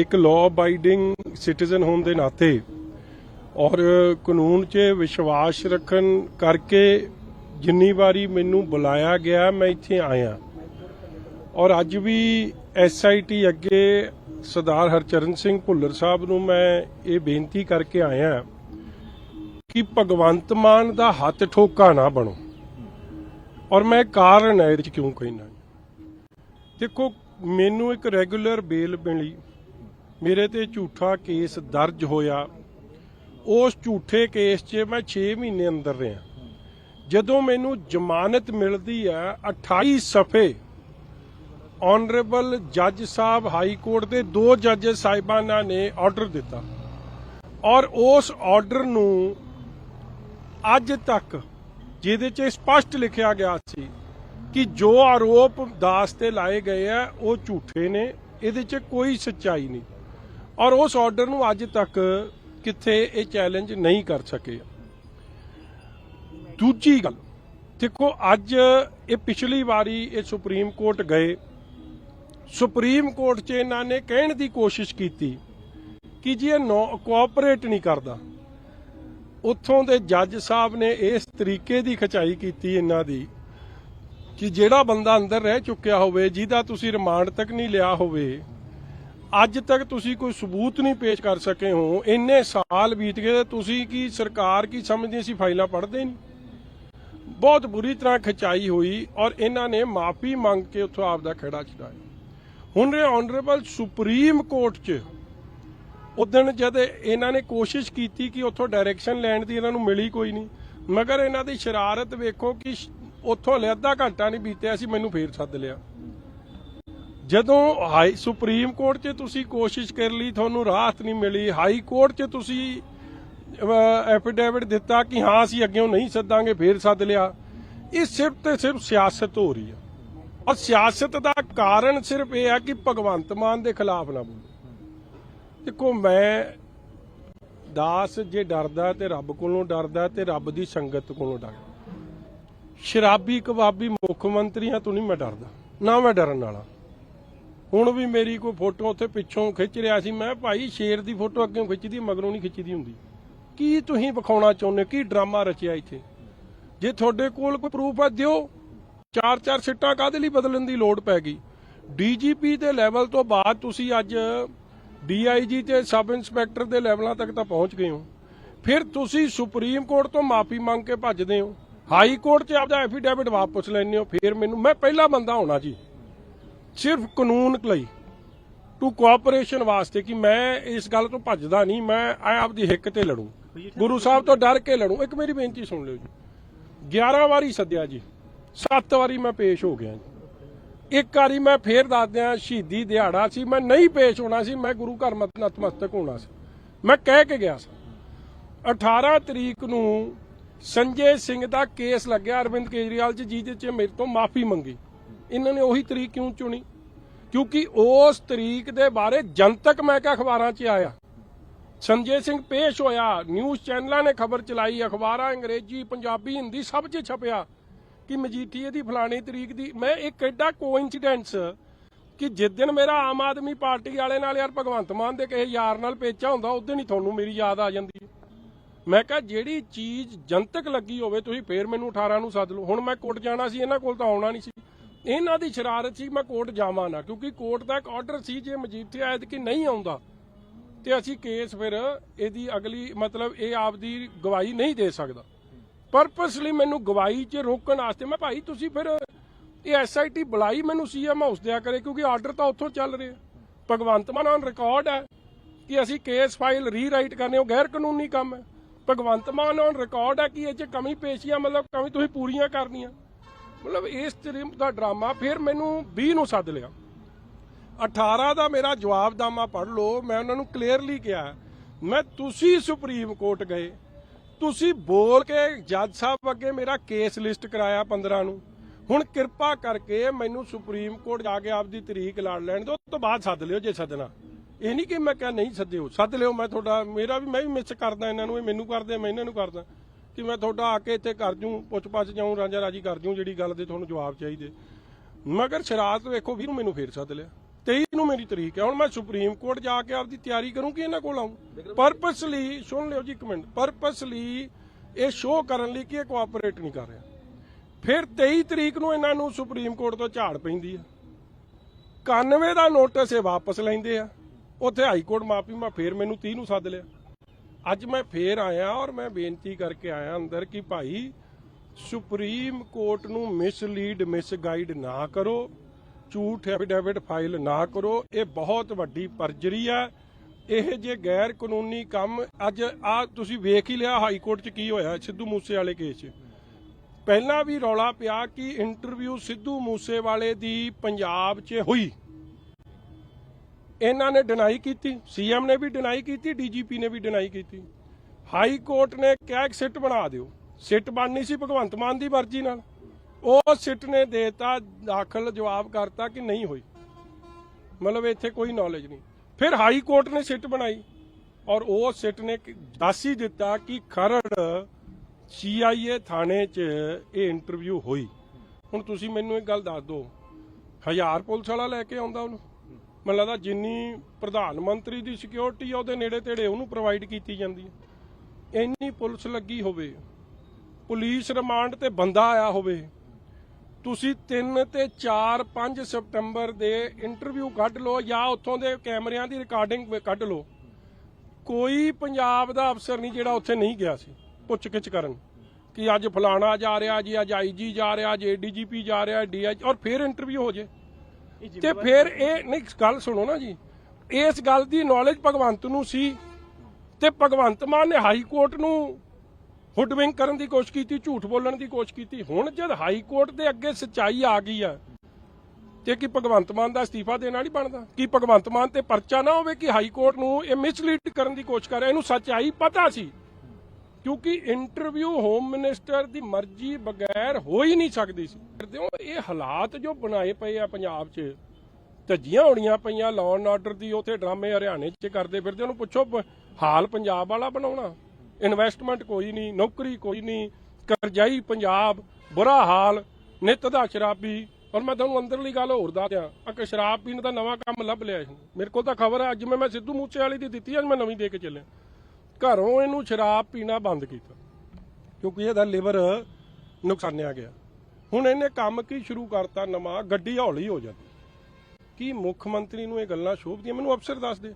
ਇੱਕ law abiding citizen ਹੋਣ ਦੇ ਨਾਤੇ ਔਰ ਕਾਨੂੰਨ 'ਚ ਵਿਸ਼ਵਾਸ ਰੱਖਣ ਕਰਕੇ ਜਿੰਨੀ ਵਾਰੀ ਮੈਨੂੰ ਬੁਲਾਇਆ ਗਿਆ, ਮੈਂ ਇੱਥੇ ਆਇਆ। ਔਰ ਅੱਜ ਵੀ ਐਸਆਈਟੀ ਅੱਗੇ ਸਰਦਾਰ ਹਰਚਰਨ ਸਿੰਘ ਭੁੱਲਰ ਸਾਹਿਬ ਨੂੰ ਮੈਂ ਇਹ ਬੇਨਤੀ ਕਰਕੇ ਆਇਆ ਕਿ ਭਗਵੰਤ ਮਾਨ ਦਾ ਹੱਥ ਠੋਕਾ ਨਾ ਬਣੋ। ਔਰ ਮੈਂ ਕਾਰਨ ਹੈ ਇਹਦੇ ਚ ਕਿਉਂ ਕਹਿਣਾ ਦੇਖੋ, ਮੈਨੂੰ ਇੱਕ ਰੈਗੂਲਰ ਬੇਲ ਮਿਲੀ। ਮੇਰੇ ਤੇ ਝੂਠਾ ਕੇਸ ਦਰਜ ਹੋਇਆ। ਉਸ ਝੂਠੇ ਕੇਸ 'ਚ ਮੈਂ 6 ਮਹੀਨੇ ਅੰਦਰ ਰਿਹਾ। ਜਦੋਂ ਮੈਨੂੰ ਜ਼ਮਾਨਤ ਮਿਲਦੀ ਹੈ 28 ਸਫੇ ਆਨਰੇਬਲ ਜੱਜ ਸਾਹਿਬ ਹਾਈ ਕੋਰਟ ਦੇ ਦੋ ਜੱਜ ਸਾਹਿਬਾਨਾਂ ਨੇ ਆਰਡਰ ਦਿੱਤਾ। ਔਰ ਉਸ ਆਰਡਰ ਨੂੰ ਅੱਜ ਤੱਕ ਜਿਹਦੇ 'ਚ ਸਪਸ਼ਟ ਲਿਖਿਆ ਗਿਆ ਸੀ ਕਿ ਜੋ ਆਰੋਪ ਦਾਸ ਤੇ ਲਾਏ ਗਏ ਆ, ਉਹ ਝੂਠੇ ਨੇ, ਇਹਦੇ 'ਚ ਕੋਈ ਸੱਚਾਈ ਨਹੀਂ। ਔਰ ਉਸ ਆਰਡਰ ਨੂੰ ਅੱਜ ਤੱਕ ਕਿੱਥੇ ਇਹ ਚੈਲੰਜ ਨਹੀਂ ਕਰ ਸਕੇ। ਦੂਜੀ ਗੱਲ, ਦੇਖੋ ਅੱਜ ਇਹ ਪਿਛਲੀ ਵਾਰੀ ਇਹ ਸੁਪਰੀਮ ਕੋਰਟ ਗਏ। ਸੁਪਰੀਮ ਕੋਰਟ 'ਚ ਇਹਨਾਂ ਨੇ ਕਹਿਣ ਦੀ ਕੋਸ਼ਿਸ਼ ਕੀਤੀ ਕਿ ਜੀ ਇਹ ਨੋ ਕੋਆਪਰੇਟ ਨਹੀਂ ਕਰਦਾ। ਉੱਥੋਂ ਦੇ ਜੱਜ ਸਾਹਿਬ ਨੇ ਇਸ ਤਰੀਕੇ ਦੀ ਖਚਾਈ ਕੀਤੀ ਇਹਨਾਂ ਦੀ ਕਿ ਜਿਹੜਾ ਬੰਦਾ ਅੰਦਰ ਰਹਿ ਚੁੱਕਿਆ ਹੋਵੇ, ਜਿਹਦਾ ਤੁਸੀਂ ਰਿਮਾਂਡ ਤੱਕ ਨਹੀਂ ਲਿਆ ਹੋਵੇ ਅੱਜ ਤੱਕ ਤੁਸੀਂ ਕੋਈ ਸਬੂਤ ਨਹੀਂ ਪੇਸ਼ ਕਰ ਸਕੇ ਹੋ। ਇੰਨੇ ਸਾਲ ਬੀਤ ਗਏ ਤੁਸੀਂ ਕੀ ਸਰਕਾਰ ਕੀ ਸਮਝਦੀ ਸੀ? ਫਾਈਲਾਂ ਪੜ੍ਹਦੇ ਨਹੀਂ। ਬਹੁਤ ਬੁਰੀ ਤਰ੍ਹਾਂ ਖਚਾਈ ਹੋਈ ਔਰ ਇਹਨਾਂ ਨੇ ਮਾਫੀ ਮੰਗ ਕੇ ਉੱਥੋਂ ਆਪ ਦਾ ਖੜਾ ਛਡਾਇਆ। ਹੁਣ ਇਹ ਆਨਰੇਬਲ ਸੁਪਰੀਮ ਕੋਰਟ 'ਚ ਉਦਣ ਜਦ ਇਹਨਾਂ ਨੇ ਕੋਸ਼ਿਸ਼ ਕੀਤੀ ਕਿ ਉੱਥੋਂ ਡਾਇਰੈਕਸ਼ਨ ਲੈਣ ਦੀ ਇਹਨਾਂ ਨੂੰ ਮਿਲੀ ਕੋਈ ਨਹੀਂ, ਮਗਰ ਇਹਨਾਂ ਦੀ ਸ਼ਰਾਰਤ ਵੇਖੋ ਕਿ ਉੱਥੋਂ ਹਲੇ ਅੱਧਾ ਘੰਟਾ ਨਹੀਂ ਬੀਤਿਆ ਸੀ ਮੈਨੂੰ ਫੇਰ ਸੱਦ ਲਿਆ। ਜਦੋਂ ਹਾਈ ਸੁਪਰੀਮ ਕੋਰਟ 'ਚ ਤੁਸੀਂ ਕੋਸ਼ਿਸ਼ ਕਰ ਲਈ, ਤੁਹਾਨੂੰ ਰਾਹਤ ਨਹੀਂ ਮਿਲੀ, ਹਾਈ ਕੋਰਟ 'ਚ ਤੁਸੀਂ ਐਫੀਡੇਵਿਟ ਦਿੱਤਾ ਕਿ ਹਾਂ, ਅਸੀਂ ਅੱਗੇੋਂ ਨਹੀਂ ਸੱਦਾਂਗੇ, ਫੇਰ ਸੱਦ ਲਿਆ। ਇਹ ਸਿਰਫ ਤੇ ਸਿਰਫ ਸਿਆਸਤ ਹੋ ਰਹੀ ਹੈ ਔਰ ਸਿਆਸਤ ਦਾ ਕਾਰਨ ਸਿਰਫ ਇਹ ਹੈ ਕਿ ਭਗਵੰਤ ਮਾਨ ਦੇ ਖਿਲਾਫ ਨਾ ਬੋਲੋ। ਦੇਖੋ, ਮੈਂ ਦਾਸ ਜੇ ਡਰਦਾ ਤੇ ਰੱਬ ਕੋਲੋਂ ਡਰਦਾ ਤੇ ਰੱਬ ਦੀ ਸੰਗਤ ਕੋਲੋਂ ਡਰਦਾ। ਸ਼ਰਾਬੀ ਕਬਾਬੀ ਮੁੱਖ ਮੰਤਰੀਆਂ ਤੋਂ ਨਹੀਂ ਮੈਂ ਡਰਦਾ, ਨਾ ਮੈਂ ਡਰਨ ਵਾਲਾ। ਹੁਣ ਵੀ ਮੇਰੀ ਕੋਈ ਫੋਟੋ ਉੱਥੇ ਪਿੱਛੋਂ ਖਿੱਚ ਰਿਹਾ ਸੀ। ਮੈਂ ਭਾਈ ਸ਼ੇਰ ਦੀ ਫੋਟੋ ਅੱਗੇ ਖਿੱਚਦੀ, ਮਗਰੋਂ ਨਹੀਂ ਖਿੱਚਦੀ ਹੁੰਦੀ। ਕੀ ਤੁਸੀਂ ਵਿਖਾਉਣਾ ਚਾਹੁੰਦੇ ਕੀ ਡਰਾਮਾ ਰਚਿਆ ਇੱਥੇ? ਜੇ ਤੁਹਾਡੇ ਕੋਲ ਕੋਈ ਪ੍ਰੂਫ ਹੈ, ਦਿਓ। ਚਾਰ ਚਾਰ ਸਿੱਟਾਂ ਕਾਹਦੇ ਲਈ ਬਦਲਣ ਦੀ ਲੋੜ ਪੈ ਗਈ? ਡੀਜੀਪੀ ਦੇ ਲੈਵਲ ਤੋਂ ਬਾਅਦ ਤੁਸੀਂ ਅੱਜ ਡੀਆਈਜੀ ਤੇ ਸਬ ਇੰਸਪੈਕਟਰ ਦੇ ਲੈਵਲਾਂ ਤੱਕ ਤਾਂ ਪਹੁੰਚ ਗਏ ਹੋ। ਫਿਰ ਤੁਸੀਂ ਸੁਪਰੀਮ ਕੋਰਟ ਤੋਂ ਮਾਫੀ ਮੰਗ ਕੇ ਭੱਜਦੇ ਹੋ। ਹਾਈ ਕੋਰਟ 'ਚ ਆਪਦਾ ਐਫੀਡੇਵਿਟ ਵਾਪਸ ਲੈਣੇ ਹੋ। ਫਿਰ ਮੈਨੂੰ, ਮੈਂ ਪਹਿਲਾ ਬੰਦਾ ਹੋਣਾ ਜੀ। ਸਿਰਫ ਕਾਨੂੰਨ ਲਈ ਟੂ ਕੋਆਪਰੇਸ਼ਨ ਵਾਸਤੇ ਕਿ ਮੈਂ ਇਸ ਗੱਲ ਤੋਂ ਭੱਜਦਾ ਨਹੀਂ, ਮੈਂ ਆ ਆਪਦੀ ਹਿੱਕ ਤੇ ਲੜੂ। ਗੁਰੂ ਸਾਹਿਬ ਤੋਂ ਡਰ ਕੇ ਲੜੂ। ਇੱਕ ਮੇਰੀ ਬੇਨਤੀ ਸੁਣ ਲਿਓ ਜੀ। 11 ਵਾਰੀ ਸੱਦਿਆ ਜੀ। 7 ਵਾਰੀ ਮੈਂ ਪੇਸ਼ ਹੋ ਗਿਆ ਜੀ। ਇੱਕ ਵਾਰੀ ਮੈਂ ਫੇਰ ਦੱਸਦਿਆਂ ਸ਼ਹੀਦੀ ਦਿਹਾੜਾ ਸੀ, ਮੈਂ ਨਹੀਂ ਪੇਸ਼ ਹੋਣਾ ਸੀ, ਮੈਂ ਗੁਰੂ ਘਰ ਮਤ, ਨਤਮਸਤਕ ਹੋਣਾ ਸੀ। ਮੈਂ ਕਹਿ ਕੇ ਗਿਆ ਸੀ। 18 ਤਰੀਕ ਨੂੰ ਸੰਜੇ ਸਿੰਘ ਦਾ ਕੇਸ ਲੱਗਿਆ, ਅਰਵਿੰਦ ਕੇਜਰੀਵਾਲ ਜੀ, ਜਿਹਦੇ 'ਚ ਮੇਰੇ ਤੋਂ ਮਾਫੀ ਮੰਗੀ। ਇਹਨਾਂ ਨੇ ਉਹੀ ਤਰੀਕ ਕਿਉਂ ਚੁਣੀ? ਕਿਉਂਕਿ ਉਸ ਤਰੀਕ ਦੇ ਬਾਰੇ ਜਨਤਕ ਮੈਂ ਕਿਹਾ ਅਖਬਾਰਾਂ 'ਚ ਆਇਆ। ਸੰਜੇ ਸਿੰਘ ਪੇਸ਼ ਹੋਇਆ, ਨਿਊਜ਼ ਚੈਨਲਾਂ ਨੇ ਖਬਰ ਚਲਾਈ, ਅਖਬਾਰਾਂ, ਅੰਗਰੇਜ਼ੀ, ਪੰਜਾਬੀ, ਹਿੰਦੀ ਸਭ 'ਚ ਛਪਿਆ ਕਿ ਮਜੀਠੀਏ ਦੀ ਫਲਾਣੀ ਤਰੀਕ ਦੀ ਮੈਂ ਇੱਕ ਐਡਾ ਕੋਇਨਸੀਡੈਂਸ ਕਿ ਜਿਸ ਦਿਨ ਮੇਰਾ ਆਮ ਆਦਮੀ ਪਾਰਟੀ ਵਾਲੇ ਨਾਲ ਯਾਰ ਭਗਵੰਤ ਮਾਨ ਦੇ ਕਿਸੇ ਯਾਰ ਨਾਲ ਪੇਚਾ ਹੁੰਦਾ, ਉਸ ਦਿਨ ਹੀ ਤੁਹਾਨੂੰ ਮੇਰੀ ਯਾਦ ਆ ਜਾਂਦੀ ਹੈ। ਮੈਂ ਕਿਹਾ, ਜਿਹੜੀ ਚੀਜ਼ ਜਨਤਕ ਲੱਗੀ ਹੋਵੇ, ਤੁਸੀਂ ਫੇਰ ਮੈਨੂੰ 18 ਨੂੰ ਸੱਦ ਲਓ। ਹੁਣ ਮੈਂ ਕੁੱਟ ਜਾਣਾ ਸੀ, ਇਹਨਾਂ ਕੋਲ ਤਾਂ ਆਉਣਾ ਨਹੀਂ ਸੀ। ਇਹਨਾਂ ਦੀ ਸ਼ਰਾਰਤ ਸੀ, ਮੈਂ ਕੋਰਟ ਜਾਵਾਂ ਨਾ, ਕਿਉਂਕਿ ਕੋਰਟ ਦਾ ਇੱਕ ਆਰਡਰ ਸੀ ਜੇ ਮਜੀਠੀਆ ਐਦ ਕਿ ਨਹੀਂ ਆਉਂਦਾ। ਤੇ ਅਸੀਂ ਕੇਸ ਫਿਰ ਇਹਦੀ ਅਗਲੀ, ਮਤਲਬ ਇਹ ਆਪਦੀ ਗਵਾਹੀ ਨਹੀਂ ਦੇ ਸਕਦਾ। ਪਰਪਸਲੀ ਮੈਨੂੰ ਗਵਾਹੀ 'ਚ ਰੋਕਣ ਵਾਸਤੇ ਮੈਂ ਭਾਈ ਤੁਸੀਂ ਫਿਰ ਇਹ ਐਸਆਈਟੀ ਬੁਲਾਈ ਮੈਨੂੰ ਸੀਐਮ ਹਾਊਸ ਦਿਆ ਕਰੇ, ਕਿਉਂਕਿ ਆਰਡਰ ਤਾਂ ਉੱਥੋਂ ਚੱਲ ਰਿਹਾ। ਭਗਵੰਤ ਮਾਨ ਔਨ ਰਿਕਾਰਡ ਹੈ ਕਿ ਅਸੀਂ ਕੇਸ ਫਾਈਲ ਰੀਰਾਈਟ ਕਰਨੇ, ਉਹ ਗੈਰ ਕਾਨੂੰਨੀ ਕੰਮ ਹੈ। ਭਗਵੰਤ ਮਾਨ ਔਨ ਰਿਕਾਰਡ ਹੈ ਕਿ ਇਹ 'ਚ ਕਮੀ ਪੇਸ਼ੀਆਂ ਮਤਲਬ ਕਮੀ ਤੁਸੀਂ ਪੂਰੀਆਂ ਕਰਨੀਆਂ। ਮਤਲਬ ਇਸ ਤਰੀਕ ਦਾ ਡਰਾਮਾ ਫਿਰ ਮੈਨੂੰ 20 ਨੂੰ ਸੱਦ ਲਿਆ। 18 ਦਾ ਮੇਰਾ ਜਵਾਬਨਾਮਾ ਪੜ੍ਹ ਲਓ, ਮੈਂ ਉਹਨਾਂ ਨੂੰ ਕਲੀਅਰਲੀ ਕਿਹਾ, ਮੈਂ ਤੁਸੀਂ ਸੁਪਰੀਮ ਕੋਰਟ ਗਏ, ਤੁਸੀਂ ਬੋਲ ਕੇ ਜੱਜ ਸਾਹਿਬ ਅੱਗੇ ਮੇਰਾ ਕੇਸ ਲਿਸਟ ਕਰਾਇਆ 15 ਨੂੰ। ਹੁਣ ਕਿਰਪਾ ਕਰਕੇ ਮੈਨੂੰ ਸੁਪਰੀਮ ਕੋਰਟ ਜਾ ਕੇ ਆਪਦੀ ਤਰੀਕ ਲੜ ਲੈਣ ਦਿਓ ਤੋਂ ਬਾਅਦ ਸੱਦ ਲਿਓ ਜੇ ਸੱਦਣਾ। ਇਹ ਨਹੀਂ ਕਿ ਮੈਂ ਕਿਹਾ ਨਹੀਂ ਸੱਦਿਓ, ਸੱਦ ਲਿਓ, ਮੈਂ ਤੁਹਾਡਾ, ਮੇਰਾ ਵੀ, ਮੈਂ ਵੀ ਮਿਸ ਕਰਦਾ ਇਹਨਾਂ ਨੂੰ, ਇਹ ਮੈਨੂੰ ਕਰਦੇ, ਮੈਂ ਇਹਨਾਂ ਨੂੰ ਕਰਦਾ। ਕਿ ਮੈਂ ਤੁਹਾਡਾ ਆ ਕੇ ਇੱਥੇ ਕਰ ਜੂ ਪੁੱਛ ਪੱਛ ਜਾਊਂ ਰਾਂਝਾ ਰਾਜੀ ਕਰ ਜੂ, ਜਿਹੜੀ ਗੱਲ ਦੇ ਤੁਹਾਨੂੰ ਜਵਾਬ ਚਾਹੀਦੇ। ਮਗਰ ਸ਼ਰਾਰਤ ਵੇਖੋ, ਵੀਰ ਮੈਨੂੰ ਫੇਰ ਸੱਦ ਲਿਆ। 23 ਨੂੰ ਮੇਰੀ ਤਰੀਕ ਹੈ, ਹੁਣ ਮੈਂ ਸੁਪਰੀਮ ਕੋਰਟ ਜਾ ਕੇ ਆਪਦੀ ਤਿਆਰੀ ਕਰੂੰ ਕਿ ਇਹਨਾਂ ਕੋਲ ਆਉਂ ਪਰਪਸਲੀ ਸੁਣ ਲਿਓ ਜੀ ਇੱਕ ਮਿੰਟ ਪਰਪਸਲੀ ਇਹ ਸ਼ੋਅ ਕਰਨ ਲਈ ਕਿ ਇਹ ਕੋਆਪਰੇਟ ਨਹੀਂ ਕਰ ਰਿਹਾ। ਫਿਰ 23 ਤਰੀਕ ਨੂੰ ਇਹਨਾਂ ਨੂੰ ਸੁਪਰੀਮ ਕੋਰਟ ਤੋਂ ਝਾੜ ਪੈਂਦੀ ਹੈ 91 ਦਾ ਨੋਟਿਸ ਇਹ ਵਾਪਸ ਲੈਂਦੇ ਆ। ਉੱਥੇ ਹਾਈ ਕੋਰਟ ਮਾਫੀ, ਮੈਂ ਫੇਰ ਮੈਨੂੰ 30 ਨੂੰ ਸੱਦ ਲਿਆ। ਅੱਜ ਮੈਂ ਫੇਰ ਆਇਆ ਔਰ ਮੈਂ ਬੇਨਤੀ ਕਰਕੇ ਆਇਆ ਅੰਦਰ ਕਿ ਭਾਈ ਸੁਪਰੀਮ ਕੋਰਟ ਨੂੰ ਮਿਸਲੀਡ ਮਿਸਗਾਈਡ ਨਾ ਕਰੋ, ਝੂਠ ਐਫੀਡੇਵਿਟ ਫਾਈਲ ਨਾ ਕਰੋ, ਇਹ ਬਹੁਤ ਵੱਡੀ ਪਰਜਰੀ ਹੈ ਇਹ ਜੇ ਗੈਰ ਕਾਨੂੰਨੀ ਕੰਮ, ਅੱਜ ਆ ਤੁਸੀਂ ਵੇਖ ਹੀ ਲਿਆ ਹਾਈ ਕੋਰਟ 'ਚ ਕੀ ਹੋਇਆ ਸਿੱਧੂ ਮੂਸੇ ਵਾਲੇ ਕੇਸ 'ਚ। ਪਹਿਲਾਂ ਵੀ ਰੌਲਾ ਪਿਆ ਕਿ ਇੰਟਰਵਿਊ ਸਿੱਧੂ ਮੂਸੇ ਵਾਲੇ ਦੀ ਪੰਜਾਬ 'ਚ ਹੋਈ। ਇਹਨਾਂ ਨੇ ਡਿਨਾਈ ਕੀਤੀ ਸੀਐਮ ਨੇ ਵੀ ਡਿਨਾਈ ਕੀਤੀ ਡੀਜੀਪੀ ਨੇ ਵੀ ਡਿਨਾਈ ਕੀਤੀ। ਹਾਈ ਕੋਰਟ ਨੇ ਕਿਹਾ ਕਿ ਸਿੱਟ ਬਣਾ ਦਿਓ। ਸਿੱਟ ਬਣਨੀ ਸੀ ਭਗਵੰਤ ਮਾਨ ਦੀ ਮਰਜ਼ੀ ਨਾਲ। ਉਹ ਸਿੱਟ ਨੇ ਦੇਤਾ, ਦਾਖਲ ਜਵਾਬ ਕਰਤਾ ਕਿ ਨਹੀਂ ਹੋਈ। ਮਤਲਬ ਇੱਥੇ ਕੋਈ ਨੌਲੇਜ ਨਹੀਂ। ਫਿਰ ਹਾਈ ਕੋਰਟ ਨੇ ਸਿੱਟ ਬਣਾਈ। ਔਰ ਉਹ ਸਿੱਟ ਨੇ ਦੱਸ ਹੀ ਦਿੱਤਾ ਕਿ ਖਰੜ ਸੀਆਈਏ ਥਾਣੇ 'ਚ ਇਹ ਇੰਟਰਵਿਊ ਹੋਈ। ਹੁਣ ਤੁਸੀਂ ਮੈਨੂੰ ਇੱਕ ਗੱਲ ਦੱਸ ਦਿਓ। ਹਜ਼ਾਰ ਪੁਲਿਸ ਵਾਲਾ ਲੈ ਕੇ ਆਉਂਦਾ ਉਹਨੂੰ? ਮੈਨੂੰ ਲੱਗਦਾ ਜਿੰਨੀ ਪ੍ਰਧਾਨ ਮੰਤਰੀ ਦੀ ਸਿਕਿਉਰਿਟੀ ਆ, ਉਹਦੇ ਨੇੜੇ ਤੇੜੇ ਉਹਨੂੰ ਪ੍ਰੋਵਾਈਡ ਕੀਤੀ ਜਾਂਦੀ ਹੈ ਇੰਨੀ ਪੁਲਿਸ ਲੱਗੀ ਹੋਵੇ, ਪੁਲਿਸ ਰਿਮਾਂਡ ਤੇ ਬੰਦਾ ਆਇਆ ਹੋਵੇ, ਤੁਸੀਂ 3 ਤੇ 4 5 ਸਤੰਬਰ ਦੇ ਇੰਟਰਵਿਊ ਕੱਢ ਲਓ ਜਾਂ ਉੱਥੋਂ ਦੇ ਕੈਮਰਿਆਂ ਦੀ ਰਿਕਾਰਡਿੰਗ ਕੱਢ ਲਓ। ਕੋਈ ਪੰਜਾਬ ਦਾ ਅਫਸਰ ਨਹੀਂ ਜਿਹੜਾ ਉੱਥੇ ਨਹੀਂ ਗਿਆ ਸੀ, ਪੁੱਛ-ਗਿੱਛ ਕਰਨ ਕਿ ਅੱਜ ਫਲਾਣਾ ਜਾ ਰਿਹਾ ਜੀ, ਅੱਜ ਆਈਜੀ ਜਾ ਰਿਹਾ ਅੱਜ ਏਡੀਜੀਪੀ ਜਾ ਰਿਹਾ ਡੀਆਈਜੀ ਔਰ ਫਿਰ ਇੰਟਰਵਿਊ ਹੋ ਜੇ। ਤੇ ਫਿਰ ਇਹ ਨਹੀਂ ਗੱਲ ਸੁਣੋ ਨਾ ਜੀ। ਇਸ ਗੱਲ ਦੀ ਨੌਲੇਜ ਭਗਵੰਤ ਨੂੰ ਸੀ ਤੇ ਭਗਵੰਤ ਮਾਨ ਨੇ ਹਾਈ ਕੋਰਟ ਨੂੰ ਹੁਡਵਿੰਗ ਕਰਨ ਦੀ ਕੋਸ਼ਿਸ਼ ਕੀਤੀ ਝੂਠ ਬੋਲਣ ਦੀ ਕੋਸ਼ਿਸ਼ ਕੀਤੀ। ਹੁਣ ਜਦ ਹਾਈ ਕੋਰਟ ਦੇ ਅੱਗੇ ਸੱਚਾਈ ਆ ਗਈ ਆ ਤੇ ਕੀ ਭਗਵੰਤ ਮਾਨ ਦਾ ਅਸਤੀਫਾ ਦੇਣਾ ਨਹੀਂ ਬਣਦਾ? ਕੀ ਭਗਵੰਤ ਮਾਨ ਤੇ ਪਰਚਾ ਨਾ ਹੋਵੇ ਕਿ ਹਾਈ ਕੋਰਟ ਨੂੰ ਇਹ ਮਿਸਲੀਡ ਕਰਨ ਦੀ ਕੋਸ਼ਿਸ਼ ਕਰ ਰਿਹਾ? ਇਹਨੂੰ ਸੱਚਾਈ ਪਤਾ ਸੀ। ਕਿਉਂਕਿ ਇੰਟਰਵਿਊ ਹੋਮ ਮਿਨਿਸਟਰ ਦੀ ਮਰਜ਼ੀ ਬਗੈਰ ਹੋ ਹੀ ਨਹੀਂ ਸਕਦੀ ਸੀ। ਕਰਦੇ ਹੋ, ਇਹ ਹਾਲਾਤ ਜੋ ਬਣਾਏ ਪਏ ਆ ਪੰਜਾਬ 'ਚ, ਧੱਜੀਆਂ ਹੋਣੀਆਂ ਪਈਆਂ ਲਾਅ ਐਂਡ ਆਰਡਰ ਦੀ, ਉਥੇ ਡਰਾਮੇ ਹਰਿਆਣੇ 'ਚ ਕਰਦੇ ਫਿਰਦੇ, ਉਹਨੂੰ ਪੁੱਛੋ ਹਾਲ ਪੰਜਾਬ ਵਾਲਾ ਬਣਾਉਣਾ। ਇਨਵੈਸਟਮੈਂਟ ਕੋਈ ਨਹੀਂ, ਨੌਕਰੀ ਕੋਈ ਨਹੀਂ, ਕਰਜ਼ਾਈ ਪੰਜਾਬ, ਬੁਰਾ ਹਾਲ, ਨਿਤ ਦਾ ਸ਼ਰਾਬੀ। ਔਰ ਮੈਂ ਤੁਹਾਨੂੰ ਅੰਦਰਲੀ ਗੱਲ ਹੋਰ ਦੱਸਿਆ ਆ ਸ਼ਰਾਬ ਪੀਣ ਦਾ ਨਵਾਂ ਕੰਮ ਲੱਭ ਲਿਆ ਇਹਨੂੰ। ਮੇਰੇ ਕੋਲ ਤਾਂ ਖਬਰ ਹੈ ਅੱਜ ਮੈਂ ਮੈਂ ਸਿੱਧੂ ਮੂਸੇ ਵਾਲੀ ਦੀ ਦਿੱਤੀ ਅੱਜ ਮੈਂ ਨਵੀਂ ਦੇ ਕੇ ਚੱਲਿਆ। ਘਰੋਂ ਇਹਨੂੰ ਸ਼ਰਾਬ ਪੀਣਾ ਬੰਦ ਕੀਤਾ, ਕਿਉਂਕਿ ਇਹਦਾ ਲਿਵਰ ਨੁਕਸਾਨਿਆ ਗਿਆ। ਹੁਣ ਇਹਨੇ ਕੰਮ ਕੀ ਸ਼ੁਰੂ ਕਰਤਾ, ਨਵਾਂ, ਗੱਡੀ ਹੌਲੀ ਹੋ ਜਾਂਦੀ। ਕੀ ਮੁੱਖ ਮੰਤਰੀ ਨੂੰ ਇਹ ਗੱਲਾਂ ਸ਼ੋਭਦੀਆਂ? ਮੈਨੂੰ ਅਫਸਰ ਦੱਸ ਦੇ।